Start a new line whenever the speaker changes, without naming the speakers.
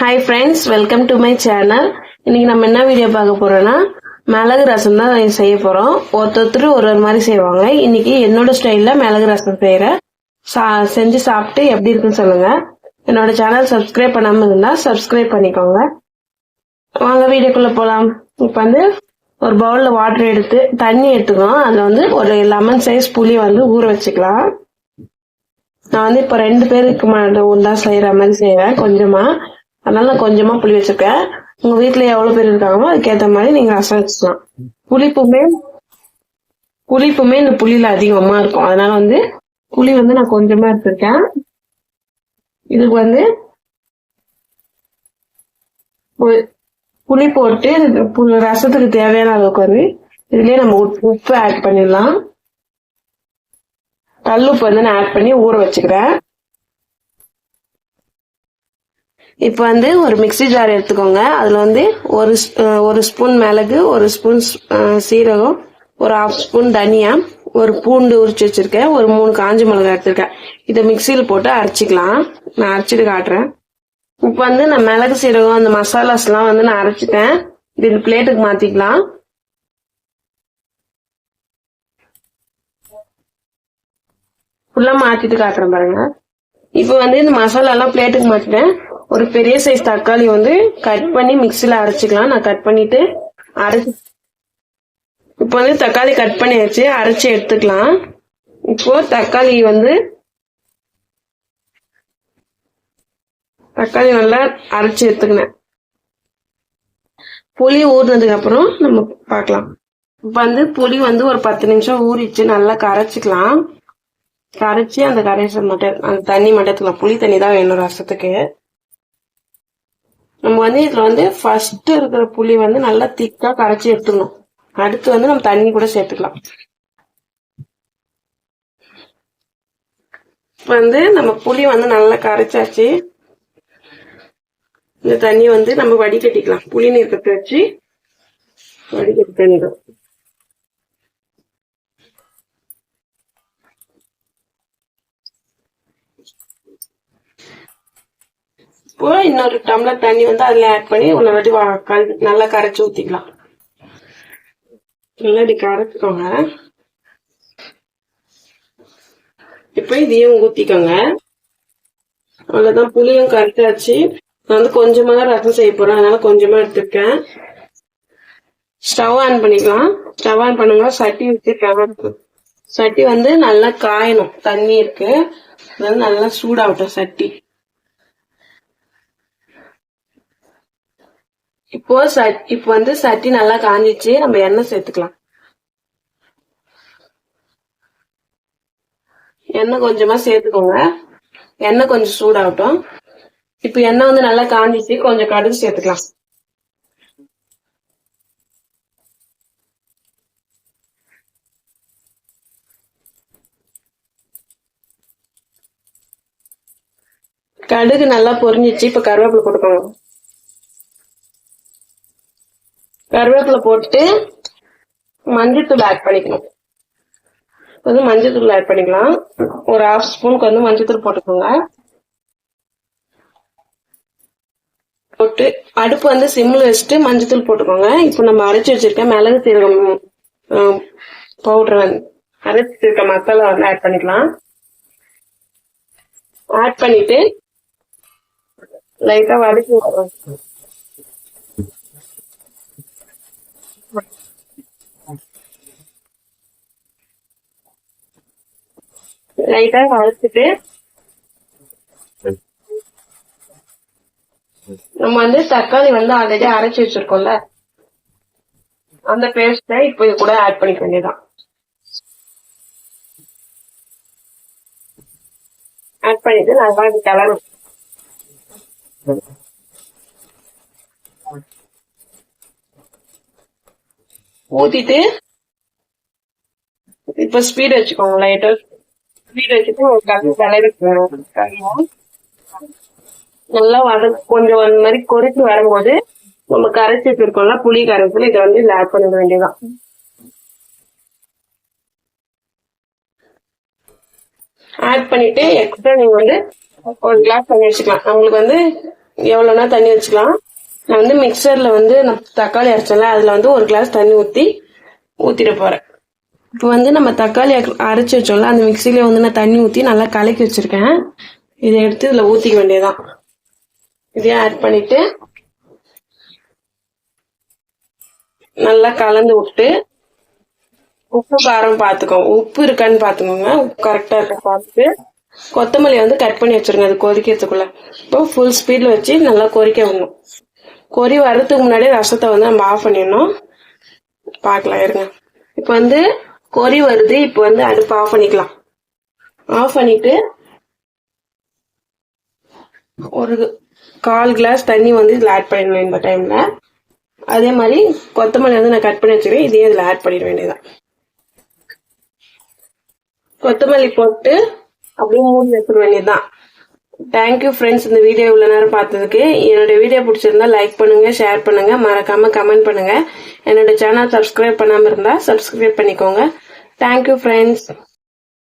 Hi friends welcome to my channel இன்னைக்கு நம்ம என்ன வீடியோ பார்க்க போறோம்னா மிளகு ரசம் தான் செய்ய போறோம். ஒருத்தர் ஒரு ஒரு மாதிரி செய்வாங்க. இன்னைக்கு என்னோட ஸ்டைல்ல மிளகு ரசம் செய்யறேன் சா- செஞ்சு சாப்பிட்டு எப்படி இருக்குன்னு சொல்லுங்க. என்னோட சேனல் சப்ஸ்கிரைப் பண்ணாம இருந்தா சப்ஸ்கிரைப் பண்ணிக்கோங்க. வாங்க வீடியோக்குள்ள போலாம். இப்ப வந்து ஒரு பவுல்ல வாட்டர் எடுத்து தண்ணி எடுத்துக்கணும். அதுல வந்து ஒரு லெமன் சைஸ் புளி வந்து ஊற வச்சுக்கலாம். நான் வந்து இப்ப ரெண்டு பேருக்கு மட்டும் தான் செய்யற மாதிரி செய்யறேன் கொஞ்சமா. அதனால நான் கொஞ்சமா புளி வச்சிருக்கேன். உங்க வீட்டுல எவ்வளவு பேர் இருக்காங்களோ அதுக்கேத்த மாதிரி நீங்க ரசம் வச்சுக்கலாம் புளிப்புமே புளிப்புமே இந்த புளியில அதிகமா இருக்கும். அதனால வந்து புளி வந்து நான் கொஞ்சமா எடுத்திருக்கேன். இதுக்கு வந்து புளி போட்டு ரசத்துக்கு தேவையான அளவுக்கு வந்து இதுலயே நம்ம உப்பு ஆட் பண்ணிடலாம். கல்லுப்பு வந்து நான் ஆட் பண்ணி ஊற வச்சுக்கிறேன். இப்போ வந்து ஒரு மிக்ஸி ஜார் எடுத்துக்கோங்க. அதில் வந்து ஒரு ஒரு ஸ்பூன் மிளகு ஒரு ஸ்பூன் சீரகம் ஒரு ஹாஃப் ஸ்பூன் தனியா ஒரு பூண்டு உரிச்சு வச்சிருக்கேன். ஒரு மூணு காஞ்ச மிளகாய் எடுத்திருக்கேன். இதை மிக்சியில் போட்டு அரைச்சிக்கலாம். நான் அரைச்சிட்டு காட்டுறேன். இப்போ வந்து நான் மிளகு சீரகம் அந்த மசாலாஸ்லாம் வந்து நான் அரைச்சிட்டேன். இது பிளேட்டுக்கு மாற்றிக்கலாம் ஃபுல்லாக மாற்றிட்டு காட்டுறேன் பாருங்க. இப்போ வந்து இந்த மசாலாலாம் பிளேட்டுக்கு மாற்றிட்டேன் ஒரு பெரிய சைஸ் தக்காளி வந்து கட் பண்ணி மிக்சியில் அரைச்சிக்கலாம். நான் கட் பண்ணிட்டு அரைச்சி இப்போ வந்து தக்காளி கட் பண்ணியாச்சு. அரைச்சி எடுத்துக்கலாம். இப்போ தக்காளி வந்து தக்காளி நல்லா அரைச்சி எடுத்துக்கினேன். புளி ஊறினதுக்கு அப்புறம் நம்ம பார்க்கலாம் இப்போ வந்து புளி வந்து ஒரு பத்து நிமிஷம் ஊறிச்சு நல்லா கரைச்சிக்கலாம். கரைச்சி அந்த கரைசல் மட்டும் அந்த தண்ணி மட்டும் எடுத்துக்கலாம். புளி தண்ணி தான் வேணும் ரசத்துக்கு. நம்ம வந்து இதுல வந்து ஃபர்ஸ்ட் இருக்கிற புளி வந்து நல்லா திக்கா கரைச்சி எடுத்துக்கணும். அடுத்து வந்து நம்ம தண்ணி கூட சேர்த்துக்கலாம். வந்து நம்ம புளி வந்து நல்லா கரைச்சாச்சு. இந்த தண்ணி வந்து நம்ம வடிகட்டிக்கலாம். புளி நீர் கட்டி வச்சு வடிகட்டி தண்ணிடும் இப்போ இன்னொரு டம்ளர் தண்ணி வந்து அதுல ஆட் பண்ணி உள்ள வாட்டி வா- கல்- நல்லா கரைச்சி ஊத்திக்கலாம். நல்லா இப்படி கரைச்சிக்கோங்க. இப்போ இதையும் ஊத்திக்கோங்க. அவ்வளவுதான். புளியும் கரைச்சாச்சு. நான் வந்து கொஞ்சமா தான் ரசம் செய்ய போறேன். அதனால கொஞ்சமா எடுத்துருக்கேன். ஸ்டவ் ஆன் பண்ணிக்கலாம். ஸ்டவ் ஆன் பண்ணுங்க சட்டி வச்சு சட்டி வந்து நல்லா காயணும். தண்ணி இருக்கு. அதனால நல்லா சூடாகட்டும் சட்டி. இப்போ சட் இப்போ வந்து சட்டி நல்லா காஞ்சிச்சு நம்ம எண்ணெய் சேர்த்துக்கலாம். எண்ணெய் கொஞ்சமா சேர்த்துக்கோங்க. எண்ணெய் கொஞ்சம் சூடாகட்டும். இப்போ எண்ணெய் வந்து நல்லா காஞ்சிச்சு கொஞ்சம் கடுகு சேர்த்துக்கலாம். கடுகு நல்லா பொரிஞ்சிச்சு இப்ப கருவேப்பிலை கொடுக்கணும் கருவேப்பிலை போட்டு மஞ்சத்தூள் ஆட் பண்ணிக்கணும். வந்து மஞ்சத்தூள் ஆட் பண்ணிக்கலாம். ஒரு ஹாஃப் ஸ்பூனுக்கு வந்து மஞ்சத்தூள் போட்டுக்கோங்க. போட்டு அடுப்பு வந்து சிம்மில் வச்சுட்டு மஞ்சத்தூள் போட்டுக்கோங்க. இப்போ நம்ம அரைச்சி வச்சிருக்க மிளகு சீரகம் பவுடர் வந்து அரைச்சி வச்சிருக்க மசாலா வந்து ஆட் பண்ணிக்கலாம். ஆட் பண்ணிட்டு லைட்டாக வதக்கி லைட்டா வளர்த்துட்டு நம்ம வந்து தக்காளி வந்து ஆல்ரெடி அரைச்சு வச்சிருக்கோம்ல. அந்த பேஸ்ட இப்போ இது கூட ஆட் பண்ணிக்க வேண்டியதான் ஆட் பண்ணிட்டு நல்லா இது கலரும் ஊத்திட்டு இப்ப ஸ்பீட் வச்சுக்கோங்க லைட்டர் ஸ்பீட் வச்சுட்டு ஒரு கலந்து கிளறி நல்லா வத கொஞ்சம் அந்த மாதிரி கொறிச்சு வரும்போது நம்ம கரைச்சி வச்சிருக்கோம்ல புளி கரைச்சல் இதை வந்து ஆட் பண்ணிட வேண்டியதான் ஆட் பண்ணிட்டு எக்ஸ்ட்ரா நீங்க வந்து ஒரு கிளாஸ் தண்ணி வச்சுக்கலாம். நம்மளுக்கு வந்து எவ்வளோனா தண்ணி வச்சுக்கலாம். நான் வந்து மிக்சரில் வந்து நான் தக்காளி அரைச்சேன்ல அதில் வந்து ஒரு கிளாஸ் தண்ணி ஊற்றி ஊற்றிட்டு போகிறேன் இப்போ வந்து நம்ம தக்காளி அரைச்சி வச்சோம்ல அந்த மிக்சியில வந்து நான் தண்ணி ஊற்றி நல்லா கலக்கி வச்சிருக்கேன். இதை எடுத்து இதில் ஊற்றிக்க வேண்டியதான் இதையும் ஆட் பண்ணிட்டு நல்லா கலந்து விட்டு உப்பு காரம் பார்த்துக்கோங்க உப்பு இருக்கான்னு பார்த்துக்கோங்க உப்பு கரெக்டாக இருக்க பார்த்துட்டு கொத்தமல்லியை வந்து கட் பண்ணி வச்சிருங்க. அது கொதிக்கிறதுக்குள்ள. இப்போ ஃபுல் ஸ்பீடில் வச்சு நல்லா கொதிக்க விடணும். கொதி வர்றதுக்கு முன்னாடியே ரசத்தை வந்து நம்ம ஆஃப் பண்ணிடணும். பார்க்கலாம் இருங்க. இப்போ வந்து கொரி வருது இப்போ வந்து அடுப்பு ஆஃப் பண்ணிக்கலாம். ஆஃப் பண்ணிட்டு ஒரு கால் கிளாஸ் தண்ணி வந்து இதில் ஆட் பண்ணிடணும் இந்த டைம்ல அதே மாதிரி கொத்தமல்லி வந்து நான் கட் பண்ணி வச்சிருக்கேன் இதையும் இதில் ஆட் பண்ணிட வேண்டியதுதான். கொத்தமல்லி போட்டு அப்படியே மூடி வச்சிட வேண்டியதுதான். தேங்க்யூ ஃப்ரெண்ட்ஸ் இந்த வீடியோ இவ்வளோ நேரம் பார்த்ததுக்கு. என்னோட வீடியோ பிடிச்சிருந்தா லைக் பண்ணுங்க ஷேர் பண்ணுங்க. மறக்காம கமெண்ட் பண்ணுங்க. என்னோட சேனல் சப்ஸ்கிரைப் பண்ணாமல் இருந்தால் சப்ஸ்கிரைப் பண்ணிக்கோங்க. Thank you friends